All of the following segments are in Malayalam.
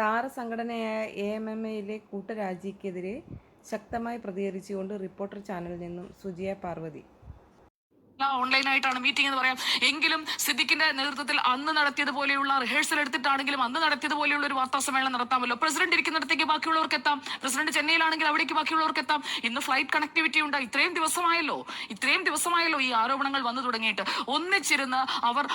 താരസംഘടനയായ എ എം എം എയിലെ കൂട്ടരാജിക്കെതിരെ ശക്തമായി പ്രതികരിച്ചുകൊണ്ട് റിപ്പോർട്ടർ ചാനലിൽ നിന്നും സുജിയ പാർവതി ഓൺലൈനായിട്ടാണ് മീറ്റിംഗ് എന്ന് പറയാം. എങ്കിലും സിദ്ദിഖിന്റെ നേതൃത്വത്തിൽ അന്ന് നടത്തിയതുപോലെയുള്ള റിഹേഴ്സൽ എടുത്തിട്ടാണെങ്കിലും അന്ന് നടത്തിയതുപോലെയുള്ള ഒരു വാർത്താ സമ്മേളനം നടത്താമല്ലോ. പ്രസിഡന്റ് ഇരിക്കുന്നിടത്തേക്ക് ബാക്കിയുള്ളവർക്ക് എത്താം. പ്രസിഡന്റ് ചെന്നൈയിലാണെങ്കിൽ അവിടേക്ക് ബാക്കിയുള്ളവർക്ക് എത്താം. ഇന്ന് ഫ്ലൈറ്റ് കണക്ടിവിറ്റി ഉണ്ട്. ഇത്രയും ദിവസമായല്ലോ. ഇത്രയും ദിവസമായല്ലോ ഈ ആരോപണങ്ങൾ വന്നു തുടങ്ങിയിട്ട്. ഒന്നിച്ചിരുന്ന് അവർ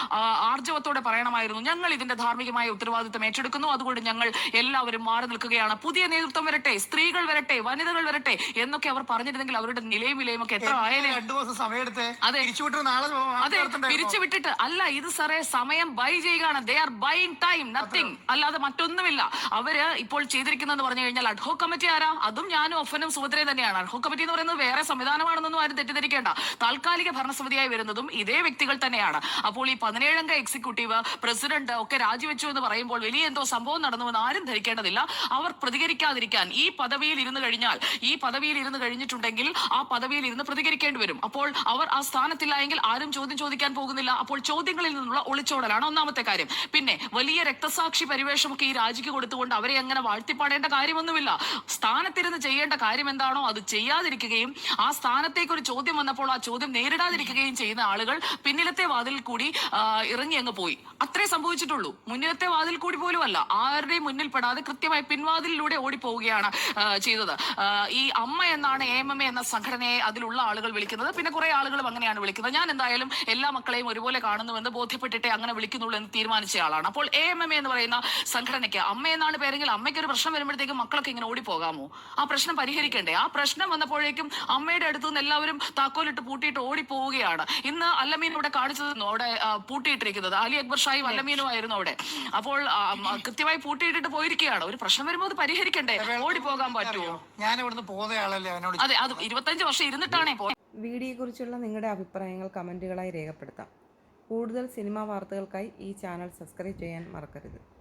ആർജവത്തോടെ പറയണമായിരുന്നു. ഞങ്ങൾ ഇതിന്റെ ധാർമ്മികമായ ഉത്തരവാദിത്തം ഏറ്റെടുക്കുന്നു. അതുകൊണ്ട് ഞങ്ങൾ എല്ലാവരും മാറി നിൽക്കുകയാണ്. പുതിയ നേതൃത്വം വരട്ടെ സ്ത്രീകൾ വരട്ടെ വനിതകൾ വരട്ടെ എന്നൊക്കെ അവർ പറഞ്ഞിരുന്നെങ്കിൽ അവരുടെ നിലയും വിലയും ഒക്കെ എത്ര ആയാലും രണ്ടു ദിവസം സമയമെടുത്ത്? അതെ. പിരിച്ചുവിട്ട് നാളെ അതെ പിരിച്ചു വിട്ടിട്ട് അല്ല ഇത് സാറേ സമയം ബൈ ചെയ്യുകയാണ്. They are buying time nothing അല്ലാതെ മറ്റൊന്നുമില്ല. അവർ ഇപ്പോൾ ചെയ്തിരിക്കുന്നതെന്ന് പറഞ്ഞു കഴിഞ്ഞാൽ അഡ്ഹോ കമ്മിറ്റി ആരാ? അതും ഞാനും ഒഫനും സുഭദ്രയും തന്നെയാണ്. അഡ്ഹോ കമ്മിറ്റി എന്ന് പറയുന്നത് വേറെ സംവിധാനമാണെന്നൊന്നും ആരും തെറ്റിദ്ധരിക്കേണ്ട. താൽക്കാലിക ഭരണസമിതിയായി വരുന്നതും ഇതേ വ്യക്തികൾ തന്നെയാണ്. അപ്പോൾ ഈ പതിനേഴംഗ എക്സിക്യൂട്ടീവ് പ്രസിഡന്റ് ഒക്കെ രാജിവെച്ചു എന്ന് പറയുമ്പോൾ വലിയ എന്തോ സംഭവം നടന്നുവെന്ന് ആരും ധരിക്കേണ്ടതില്ല. അവർ പ്രതികരിക്കാതിരിക്കാൻ ഈ പദവിയിൽ ഇരുന്ന് കഴിഞ്ഞാൽ ഈ പദവിയിൽ ഇരുന്ന് കഴിഞ്ഞിട്ടുണ്ടെങ്കിൽ ആ പദവിയിൽ ഇരുന്ന് പ്രതികരിക്കേണ്ടി വരും. അപ്പോൾ അവർ ആ സ്ഥാനത്തില്ല എങ്കിൽ ആരും ചോദ്യം ചോദിക്കാൻ പോകുന്നില്ല. അപ്പോൾ ചോദ്യങ്ങളിൽ നിന്നുള്ള ഒളിച്ചോടലാണ് ഒന്നാമത്തെ കാര്യം. പിന്നെ വലിയ രക്തസാക്ഷി പരിവേഷമൊക്കെ ഈ രാജിക്ക് കൊടുത്തുകൊണ്ട് അവരെ അങ്ങനെ വാഴ്ത്തിപ്പാടേണ്ട കാര്യമൊന്നുമില്ല. സ്ഥാനത്തിരുന്ന് ചെയ്യേണ്ട കാര്യം എന്താണോ അത് ചെയ്യാതിരിക്കുകയും ആ സ്ഥാനത്തേക്ക് ഒരു ചോദ്യം വന്നപ്പോൾ ആ ചോദ്യം നേരിടാതിരിക്കുകയും ചെയ്യുന്ന ആളുകൾ പിന്നിലത്തെ വാതിൽ കൂടി ഇറങ്ങി അങ്ങ് പോയി. അത്രേ സംഭവിച്ചിട്ടുള്ളൂ. മുന്നിലത്തെ വാതിൽ കൂടി പോലും അല്ല. ആരുടെയും മുന്നിൽ പെടാതെ കൃത്യമായി പിൻവാതിലിലൂടെ ഓടിപ്പോവുകയാണ് ചെയ്തത്. ഈ അമ്മ എന്നാണ് എ എന്ന സംഘടനയെ അതിലുള്ള ആളുകൾ വിളിക്കുന്നത്. പിന്നെ കുറെ ആളുകളും അങ്ങനെയാണ് വിളിക്കുന്നത്. ഞാൻ എന്തായാലും എല്ലാ മക്കളെയും ഒരുപോലെ കാണുന്നുവെന്ന് ബോധ്യപ്പെട്ടിട്ടേ അങ്ങനെ വിളിക്കുന്നുള്ളൂ എന്ന് തീരുമാനിച്ച ആളാണ്. അപ്പോൾ എ എം എം എന്ന് പറയുന്ന സംഘടനയ്ക്ക് അമ്മ എന്നാണ് പേരെങ്കിൽ അമ്മയ്ക്ക് ഒരു പ്രശ്നം വരുമ്പോഴത്തേക്കും മക്കളൊക്കെ ഇങ്ങനെ ഓടിപ്പോകാമോ? ആ പ്രശ്നം പരിഹരിക്കണ്ടേ? ആ പ്രശ്നം വന്നപ്പോഴേക്കും അമ്മയുടെ അടുത്തു നിന്ന് എല്ലാവരും താക്കോലിട്ട് പൂട്ടിയിട്ട് ഓടിപ്പോവുകയാണ്. ഇന്ന് അല്ലമീൻ ഇവിടെ കാണിച്ചതെന്നു? അവിടെ പൂട്ടിയിട്ടിരിക്കുന്നത്. അലി അക്ബർ ഷായും അല്ലമീനും ആയിരുന്നു അവിടെ. അപ്പോൾ കൃത്യമായി പൂട്ടിയിട്ടിട്ട് പോയിരിക്കുകയാണ്. ഒരു പ്രശ്നം വരുമ്പോൾ അത് പരിഹരിക്കണ്ടേ? ഓടിപ്പോകാൻ പറ്റുമോ? ഞാൻ ഇവിടുന്ന് പോകുന്ന ആളല്ലേ അതെ അത് ഇരുപത്തഞ്ച് വർഷം ഇരുന്നിട്ടാണേ പോ വീഡിയോയെക്കുറിച്ചുള്ള നിങ്ങളുടെ അഭിപ്രായങ്ങൾ കമന്റുകളായി രേഖപ്പെടുത്താം. കൂടുതൽ സിനിമാ വാർത്തകൾക്കായി ഈ ചാനൽ സബ്സ്ക്രൈബ് ചെയ്യാൻ മറക്കരുത്.